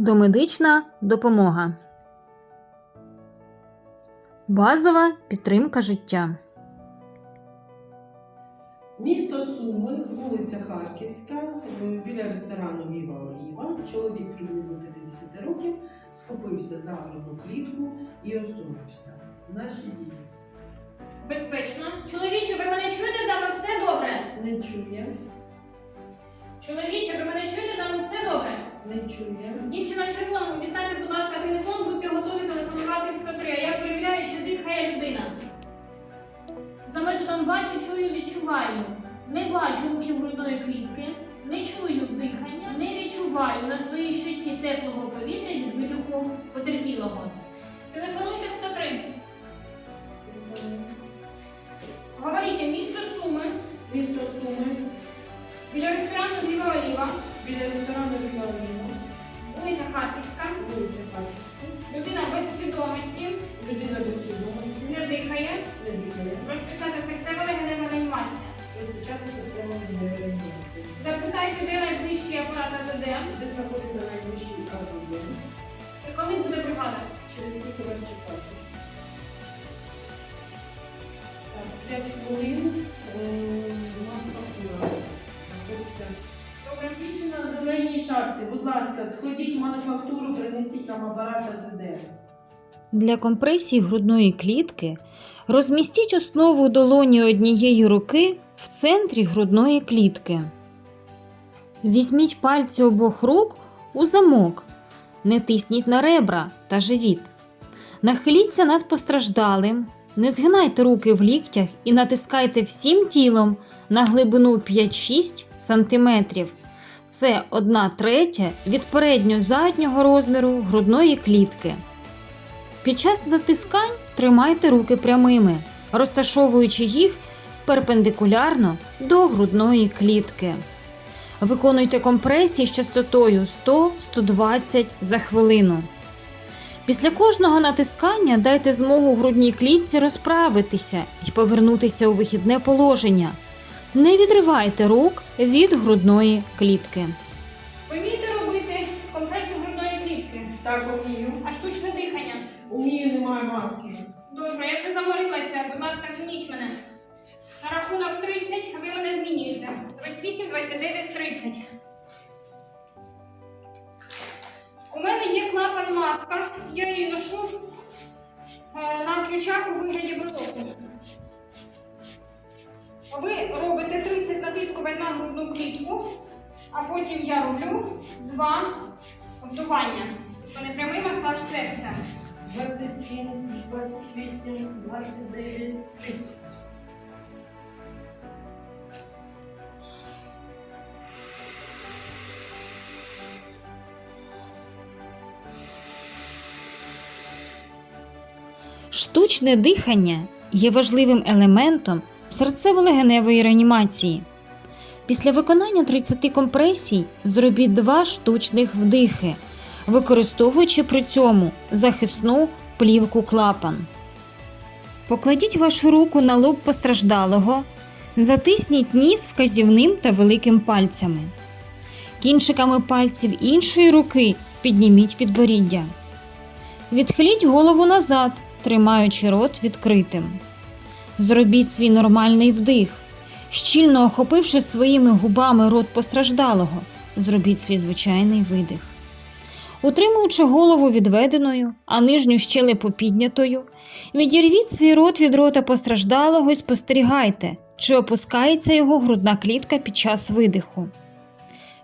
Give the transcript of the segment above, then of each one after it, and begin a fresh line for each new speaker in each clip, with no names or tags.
Домедична допомога. Базова підтримка життя.
Місто Суми, вулиця Харківська, біля ресторану Віва Оліва. Чоловік приблизно 50 років схопився за грудну клітку і осунувся. Наші дії.
Безпечно. Чоловіче, ви мене чуєте? З вами все добре?
Не чує,
Чоловіче, ви мене чуєте? З вами все добре?
Не чує,
Дівчина в червоному, дістаньте, будь ласка, телефон, будьте готові телефонувати в 103, а я перевіряю, чи дихає людина. За методом бачу, чую, відчуваю. Не бачу рухів грудної клітки, не чую дихання, не відчуваю на своїй щоці теплого повітря від видиху потерпілого. Телефонуйте в
Вас? Так, 5 хвилин. Е, Мануфактура. Знаходиться.
Добре.
Дівчина в зеленій шапці, будь ласка, сходіть в мануфактуру, принесіть нам апарат АЗД.
Для компресії грудної клітки розмістіть основу долоні однієї руки в центрі грудної клітки. Візьміть пальці обох рук у замок. Не тисніть на ребра та живіт. Нахиліться над постраждалим. Не згинайте руки в ліктях і натискайте всім тілом на глибину 5-6 см. Це 1 третя від передньо-заднього розміру грудної клітки. Під час натискань тримайте руки прямими, розташовуючи їх перпендикулярно до грудної клітки. Виконуйте компресії з частотою 100-120 за хвилину. Після кожного натискання дайте змогу грудній клітці розправитися і повернутися у вихідне положення. Не відривайте рук від грудної клітки.
Ви вмієте робити компресію грудної клітки,
Так, умію.
а штучне дихання.
Умію, немає маски.
Добре, я вже заморилася. Будь ласка, змініть мене. На рахунок 30 ви мене змінюєте. 28, 29, 30. У мене є клапан маска. Я її ношу е, на ключах у вигляді брелоку. Ви робите 30 натискувань на грудну клітку, а потім я роблю два вдування. Тобто прямий масаж серця.
27, 28, 29, 30.
Штучне дихання є важливим елементом серцево-легеневої реанімації. Після виконання 30 компресій зробіть два штучних вдихи, використовуючи при цьому захисну плівку клапан. Покладіть вашу руку на лоб постраждалого, затисніть ніс вказівним та великим пальцями. Кінчиками пальців іншої руки підніміть підборіддя. Відхиліть голову назад, тримаючи рот відкритим. Зробіть свій нормальний вдих. Щільно охопивши своїми губами рот постраждалого, зробіть свій звичайний видих. Утримуючи голову відведеною, а нижню щелепу піднятою, відірвіть свій рот від рота постраждалого і спостерігайте, чи опускається його грудна клітка під час видиху.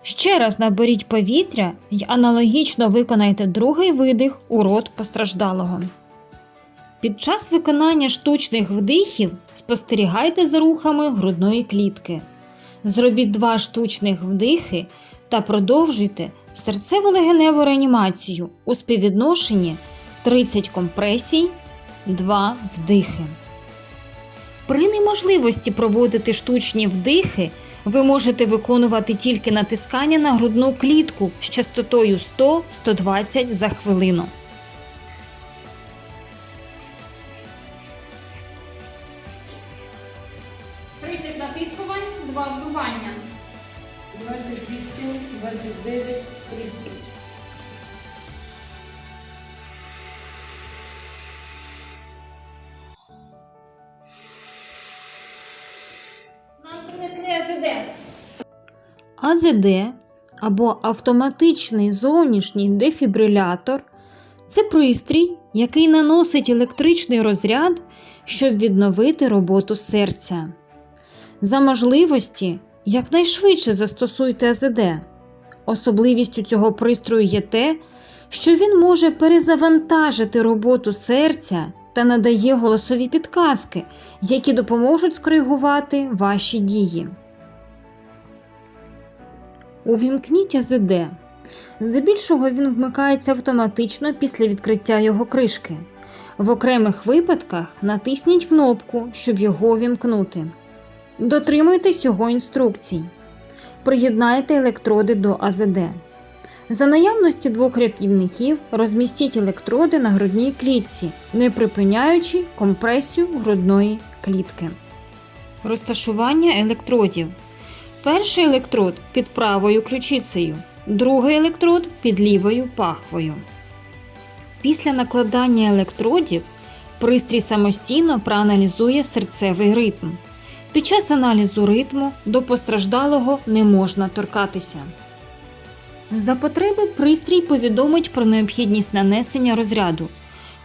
Ще раз наберіть повітря і аналогічно виконайте другий видих у рот постраждалого. Під час виконання штучних вдихів спостерігайте за рухами грудної клітки. Зробіть два штучних вдихи та продовжуйте серцево-легеневу реанімацію у співвідношенні 30 компресій, 2 вдихи. При неможливості проводити штучні вдихи ви можете виконувати тільки натискання на грудну клітку з частотою 100-120 за хвилину.
АЗД?
АЗД або автоматичний зовнішній дефібрилятор це пристрій, який наносить електричний розряд, щоб відновити роботу серця. За можливості якнайшвидше застосуйте АЗД. Особливістю цього пристрою є те, що він може перезавантажити роботу серця та надає голосові підказки, які допоможуть скоригувати ваші дії. Увімкніть АЗД. Здебільшого він вмикається автоматично після відкриття його кришки. В окремих випадках натисніть кнопку, щоб його увімкнути. Дотримуйтесь його інструкцій. Приєднайте електроди до АЗД. За наявності двох рятівників розмістіть електроди на грудній клітці, не припиняючи компресію грудної клітки. Розташування електродів. Перший електрод під правою ключицею, другий електрод під лівою пахвою. Після накладання електродів пристрій самостійно проаналізує серцевий ритм. Під час аналізу ритму до постраждалого не можна торкатися. За потреби пристрій повідомить про необхідність нанесення розряду.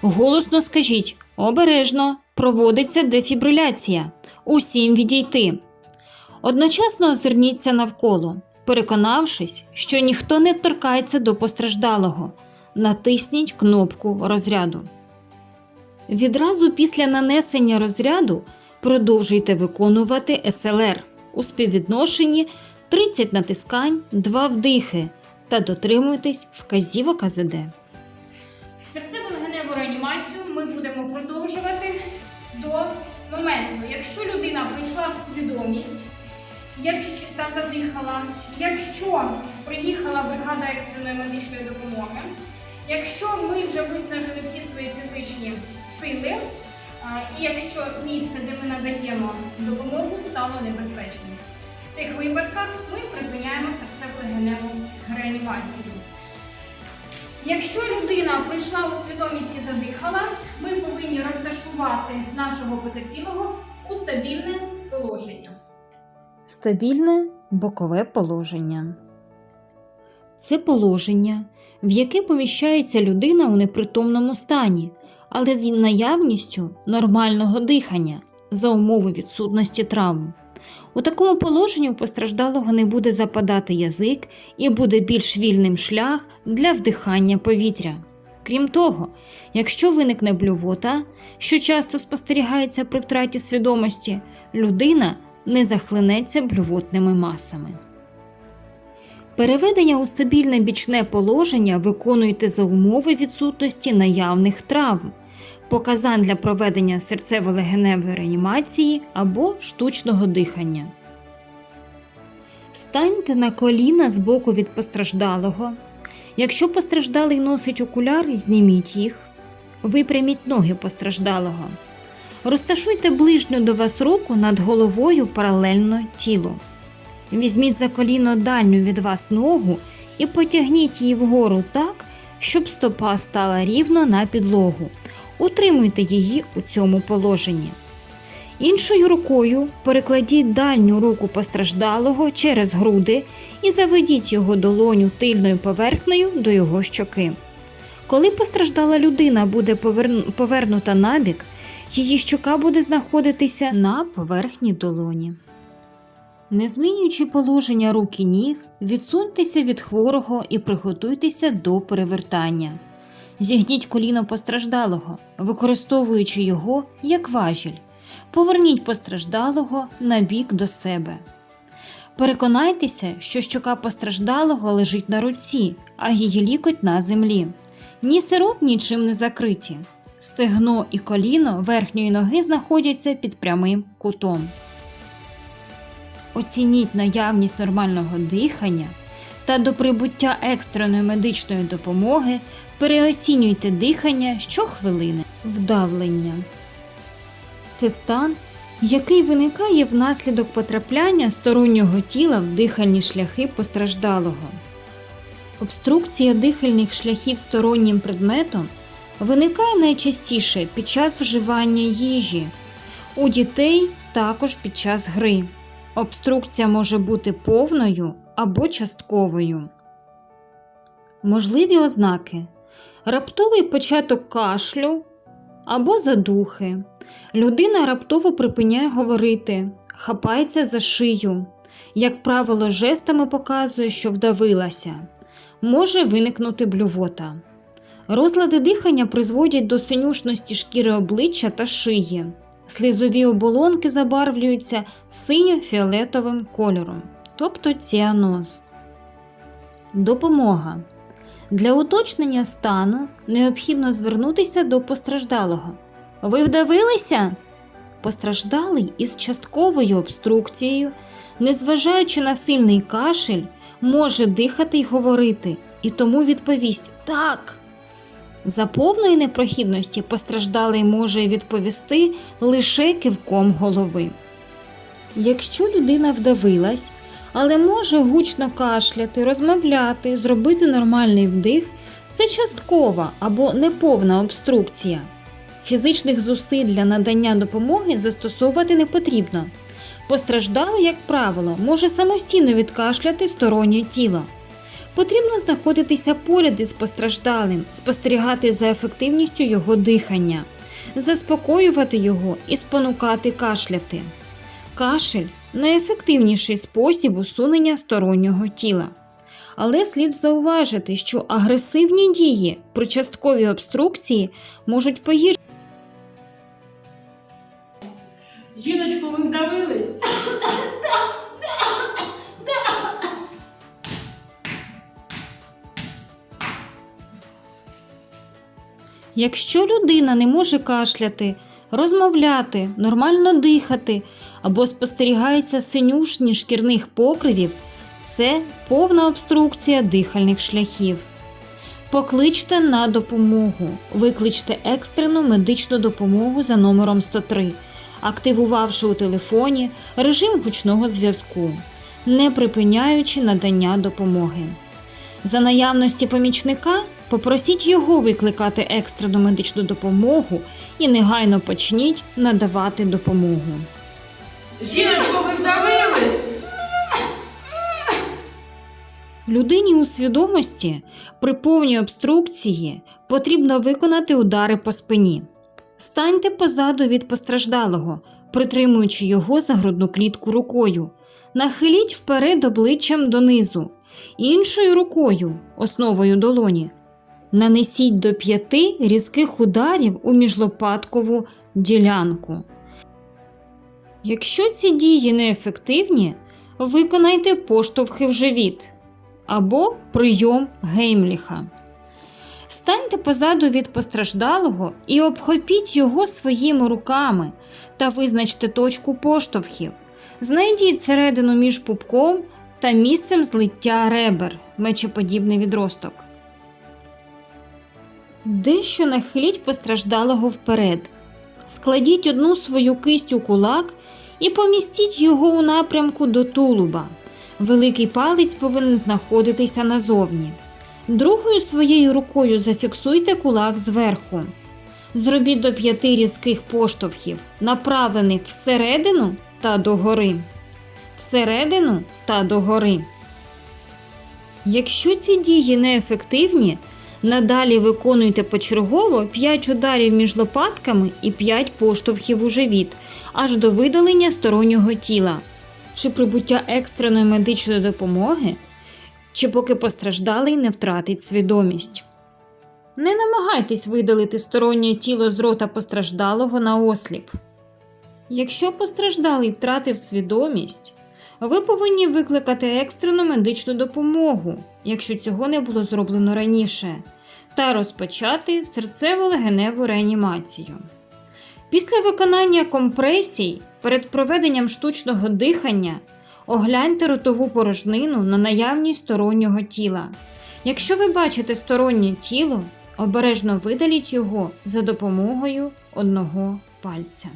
Голосно скажіть обережно, проводиться дефібриляція. Усім відійти. Одночасно озирніться навколо, переконавшись, що ніхто не торкається до постраждалого. Натисніть кнопку розряду. Відразу після нанесення розряду продовжуйте виконувати СЛР у співвідношенні 30 натискань, 2 вдихи та дотримуйтесь вказівок АЗД.
Серцево-легеневу реанімацію ми будемо продовжувати до моменту, якщо людина прийшла в свідомість якщо, та задихала, якщо приїхала бригада екстреної медичної допомоги, якщо ми вже виснажили всі свої фізичні сили, і якщо місце, де ми надаємо допомогу, стало небезпечним. В цих випадках ми припиняємо серцево-легеневу реанімацію. Якщо людина прийшла у свідомість і задихала, ми повинні розташувати нашого потерпілого у стабільне положення.
Стабільне бокове положення. Це положення, в яке поміщається людина у непритомному стані, але з наявністю нормального дихання за умови відсутності травм. У такому положенні у постраждалого не буде западати язик і буде більш вільним шлях для вдихання повітря. Крім того, якщо виникне блювота, що часто спостерігається при втраті свідомості, людина не захлинеться блювотними масами. Переведення у стабільне бічне положення виконуйте за умови відсутності наявних травм, показань для проведення серцево-легеневої реанімації або штучного дихання. Станьте на коліна з боку від постраждалого. Якщо постраждалий носить окуляри, зніміть їх. Випряміть ноги постраждалого. Розташуйте ближню до вас руку над головою паралельно тілу. Візьміть за коліно дальню від вас ногу і потягніть її вгору так, щоб стопа стала рівно на підлогу. Утримуйте її у цьому положенні. Іншою рукою перекладіть дальню руку постраждалого через груди і заведіть його долоню тильною поверхнею до його щоки. Коли постраждала людина буде повернута набік, її щока буде знаходитися на поверхні долоні. Не змінюючи положення рук і ніг, відсуньтеся від хворого і приготуйтеся до перевертання. Зігніть коліно постраждалого, використовуючи його як важіль. Поверніть постраждалого на бік до себе. Переконайтеся, що щока постраждалого лежить на руці, а її лікоть на землі. Ні сироп нічим не закриті. Стегно і коліно верхньої ноги знаходяться під прямим кутом. Оцініть наявність нормального дихання та до прибуття екстреної медичної допомоги переоцінюйте дихання щохвилини. Вдавлення це стан, який виникає внаслідок потрапляння стороннього тіла в дихальні шляхи постраждалого. Обструкція дихальних шляхів стороннім предметом виникає найчастіше під час вживання їжі, у дітей також під час гри. Обструкція може бути повною або частковою. Можливі ознаки: раптовий початок кашлю або задухи. Людина раптово припиняє говорити, хапається за шию. Як правило, жестами показує, що вдавилася. Може виникнути блювота. Розлади дихання призводять до синюшності шкіри обличчя та шиї. Слизові оболонки забарвлюються синьо-фіолетовим кольором, тобто ціаноз. Допомога. Для уточнення стану необхідно звернутися до постраждалого. Ви вдавилися? Постраждалий із частковою обструкцією, незважаючи на сильний кашель, може дихати й говорити, і тому відповість так. За повної непрохідності постраждалий може відповісти лише кивком голови. Якщо людина вдавилась, але може гучно кашляти, розмовляти, зробити нормальний вдих, це часткова або неповна обструкція. Фізичних зусиль для надання допомоги застосовувати не потрібно. Постраждалий, як правило, може самостійно відкашляти стороннє тіло. Потрібно знаходитися поряд із постраждалим, спостерігати за ефективністю його дихання, заспокоювати його і спонукати кашляти. Кашель найефективніший спосіб усунення стороннього тіла. Але слід зауважити, що агресивні дії при частковій обструкції можуть погіршити.
Жіночко, ви вдавились?
Якщо людина не може кашляти, розмовляти, нормально дихати або спостерігається синюшні шкірних покривів, це повна обструкція дихальних шляхів. Покличте на допомогу. Викличте екстрену медичну допомогу за номером 103, активувавши у телефоні режим гучного зв'язку, не припиняючи надання допомоги. За наявності помічника попросіть його викликати екстрену медичну допомогу і негайно почніть надавати допомогу.
Жіночко, ви вдавились?
Людині у свідомості при повній обструкції потрібно виконати удари по спині. Станьте позаду від постраждалого, притримуючи його за грудну клітку рукою. Нахиліть вперед обличчям донизу, іншою рукою, основою долоні. Нанесіть до п'яти різких ударів у міжлопаткову ділянку. Якщо ці дії неефективні, виконайте поштовхи в живіт або прийом Геймліха. Станьте позаду від постраждалого і обхопіть його своїми руками та визначте точку поштовхів. Знайдіть середину між пупком та місцем злиття ребер, мечеподібний відросток. Дещо нахиліть постраждалого вперед. Складіть одну свою кисть у кулак і помістіть його у напрямку до тулуба. Великий палець повинен знаходитися назовні. Другою своєю рукою зафіксуйте кулак зверху. Зробіть до п'яти різких поштовхів, направлених всередину та догори. Всередину та догори. Якщо ці дії неефективні, надалі виконуйте почергово 5 ударів між лопатками і 5 поштовхів у живіт, аж до видалення стороннього тіла чи прибуття екстреної медичної допомоги, чи поки постраждалий не втратить свідомість. Не намагайтесь видалити стороннє тіло з рота постраждалого на осліп. Якщо постраждалий втратив свідомість, ви повинні викликати екстрену медичну допомогу, якщо цього не було зроблено раніше, та розпочати серцево-легеневу реанімацію. Після виконання компресій перед проведенням штучного дихання огляньте ротову порожнину на наявність стороннього тіла. Якщо ви бачите стороннє тіло, обережно видаліть його за допомогою одного пальця.